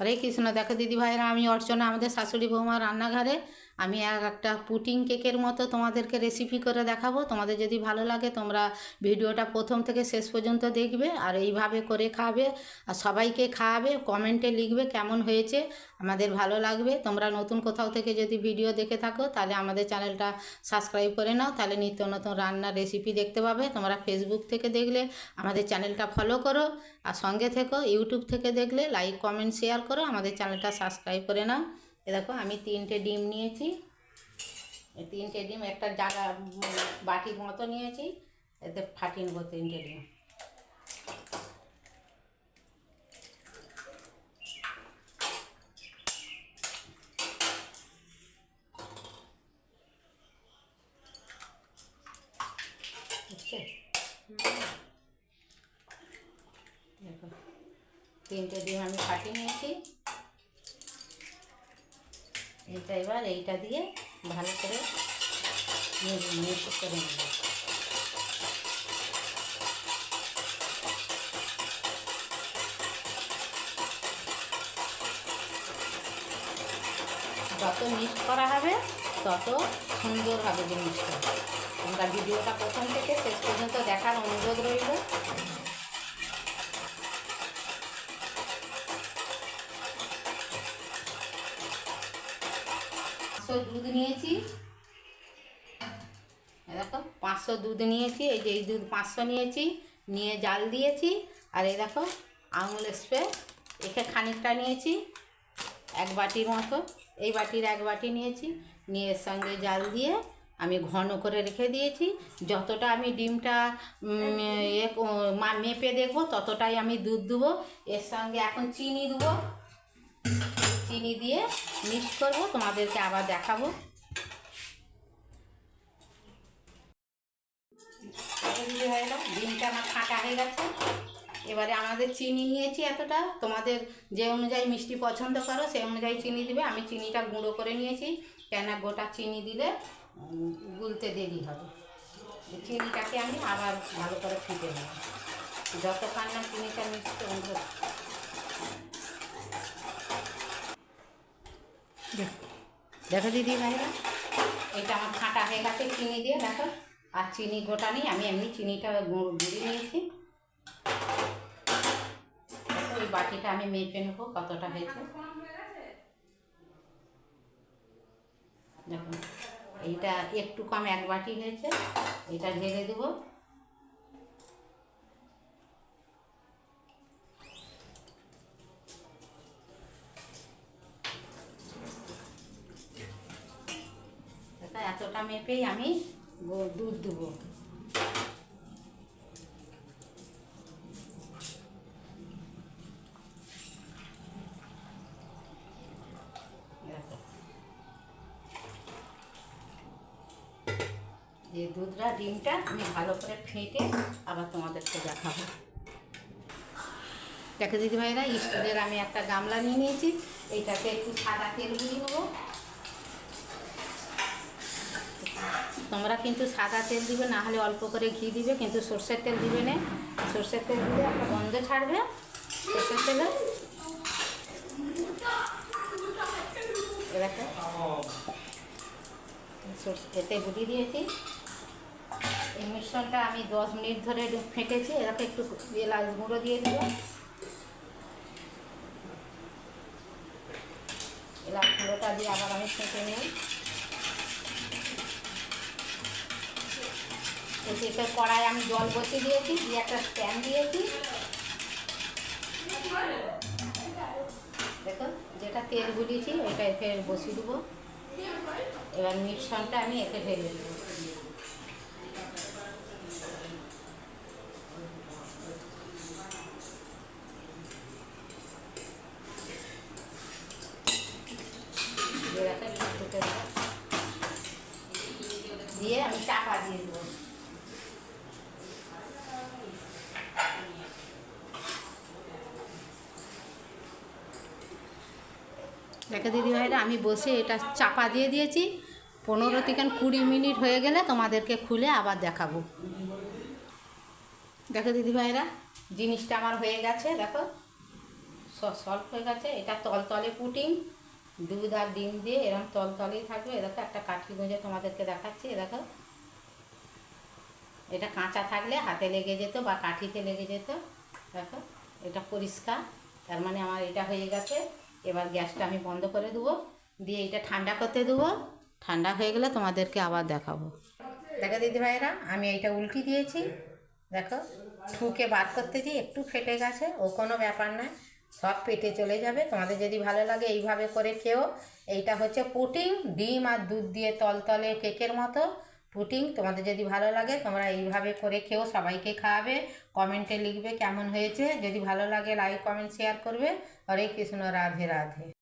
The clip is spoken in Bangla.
হরে কৃষ্ণ। দেখো দিদি ভাইরা আমি অর্চনা আমাদের শাশুড়ি বৌমা রান্নাঘরে আমি এক একটা পুটিং কেকের মতো তোমাদেরকে রেসিপি করে দেখাবো। তোমাদের যদি ভালো লাগে, তোমরা ভিডিওটা প্রথম থেকে শেষ পর্যন্ত দেখবে আর এইভাবে করে খাবে। আর সবাইকে খাওয়াবে কমেন্টে লিখবে কেমন হয়েছে, আমাদের ভালো লাগবে। তোমরা নতুন কোথাও থেকে যদি ভিডিও দেখে থাকো, তাহলে আমাদের চ্যানেলটা সাবস্ক্রাইব করে নাও। তাহলে নিত্য নতুন রান্নার রেসিপি দেখতে পাবে। তোমরা ফেসবুক থেকে দেখলে আমাদের চ্যানেলটা ফলো করো। আর সঙ্গে থেকো ইউটিউব থেকে দেখলে লাইক কমেন্ট শেয়ার করো। আমাদের চ্যানেলটা সাবস্ক্রাইব করে নাও। দেখো আমি তিনটে ডিম নিয়েছি। তিনটে ডিম একটা উম, বাটির মতো নিয়েছি এতে ফাটিয়ে নেব তিনটে ডিম। দেখো তিনটে ডিম আমি ফাটিয়ে নিয়েছি। এইটা এবার এইটা দিয়ে ভালো করে মিক্স করে নেব। যত মিক্স করা হবে, তত সুন্দর হবে জিনিসটা। তোমরা ভিডিওটা প্রথম থেকে শেষ পর্যন্ত দেখার অনুরোধ রইল। পাঁচশো দুধ নিয়েছি। দেখো, পাঁচশো দুধ নিয়েছি, এই যে এই দুধ পাঁচশো নিয়েছি, নিয়ে জাল দিয়েছি, আর এই দেখো আঙুল স্প্রে, একে খানিকটা নিয়েছি, এক বাটির মতো। এই বাটির এক বাটি নিয়েছি, নিয়ে এর সঙ্গে জাল দিয়ে আমি ঘন করে রেখে দিয়েছি। যতটা আমি ডিমটা মেপে দেখব, ততটাই আমি দুধ দেবো। এর সঙ্গে এখন চিনি দেবো। চিনি দিয়ে মিক্স করব তোমাদেরকে আবার দেখাবো। দেখো দিদি ভাইরা, ডিমটা আমার ফাটা হয়ে গেছে। এবারে আমাদের চিনি নিয়েছি এতটা। তোমাদের যে অনুযায়ী মিষ্টি পছন্দ করো সেই অনুযায়ী চিনি দিবে। আমি চিনিটা গুঁড়ো করে নিয়েছি। কেন গোটা চিনি দিলে গুলতে দেরি হবে। চিনিটাকে আমি আবার ভালো করে ফুটে নেব। যতক্ষণ না চিনিটা মিক্সড দেখো দিদি ভাইরা এটা আমার ফাটা হয়ে গেছে, চিনি দিয়ে দেখো। আর চিনি গোটা নেই, আমি এমনি চিনিটা গু- গুঁড়িয়ে নিয়েছি। ওই বাটিটা আমি মেপে নেব কতটা হয়েছে। দেখুন এইটা একটু কম এক বাটি হয়েছে, এটা ঢেলে দেবো। এতটা মেপেই আমি দুধ দেবো। যে দুধটা, ডিমটা আমি ভালো করে ফেটে আবার তোমাদেরকে দেখাবো। দেখো দিদি ভাইরা স্টিলের আমি একটা গামলা নিয়ে নিয়েছি। এইটাতে একটু সাদা তেল গুলি নেব। তোমরা কিন্তু সাদা তেল দিবে, না হলে অল্প করে ঘি দিবে, কিন্তু সর্ষের তেল দিবে না। সর্ষের তেল দিলে একটা গন্ধ ছাড়বে, সর্ষের তেলে। এতে গুটি দিয়েছি। এই মিশ্রণটা আমি দশ মিনিট ধরে ফেটেছি। এরকম একটু এলাচ গুঁড়ো দিয়ে দিব। এলাচ গুঁড়োটা দিয়ে আবার আমি ফেটে নিই। এতে কড়াই আমি জল বসিয়ে দিয়েছি, দিয়ে একটা স্ট্যান্ড দিয়েছি। দেখো যেটা তেল গুলিয়েছি ওইটা ফের বসিয়ে দেবো। এবার মিশ্রণটা আমি এতে ঢেলে দেবো। দিয়ে আমি চাপা দিয়ে দেবো। দেখো দিদি ভাইরা আমি বসে এটা চাপা দিয়ে দিয়েছি। পনেরো থেকে কুড়ি মিনিট হয়ে গেলে তোমাদেরকে খুলে আবার দেখাবো। দেখো দিদি ভাইরা জিনিসটা আমার হয়ে গেছে, দেখো। সলভ হয়ে গেছে। এটা তলতলে পুটিং। দুধ আর ডিম দিয়ে এরকম তলতলেই থাকবে। এ দেখো, একটা কাঠি গুঁজে তোমাদেরকে দেখাচ্ছি, এ দেখো। এটা কাঁচা থাকলে হাতে লেগে যেত বা কাঠিতে লেগে যেত, দেখো। এটা পরিষ্কার। তার মানে আমার এটা হয়ে গেছে। এবার গ্যাসটা আমি বন্ধ করে দেবো। দিয়ে এটা ঠান্ডা করতে দেবো। ঠান্ডা হয়ে গেলে তোমাদেরকে আবার দেখাবো। দেখো দিদি ভাইরা আমি এইটা উল্টি দিয়েছি। দেখো ঠুকে বার করতে করতেছি একটু ফেটে গেছে, ও কোনো ব্যাপার না। সব পেটে চলে যাবে। তোমাদের যদি ভালো লাগে এইভাবে করে খেও। এইটা হচ্ছে পুটিং ডিম আর দুধ দিয়ে তলতলে কেকের মতো। পুটিং, তোমাদের যদি ভালো লাগে, তোমরা এইভাবে করে খেও, সবাইকে খাওয়াবে, কমেন্টে লিখবে কেমন হয়েছে। যদি ভালো লাগে লাইক কমেন্ট শেয়ার করবে। হরে কৃষ্ণ, রাধে রাধে।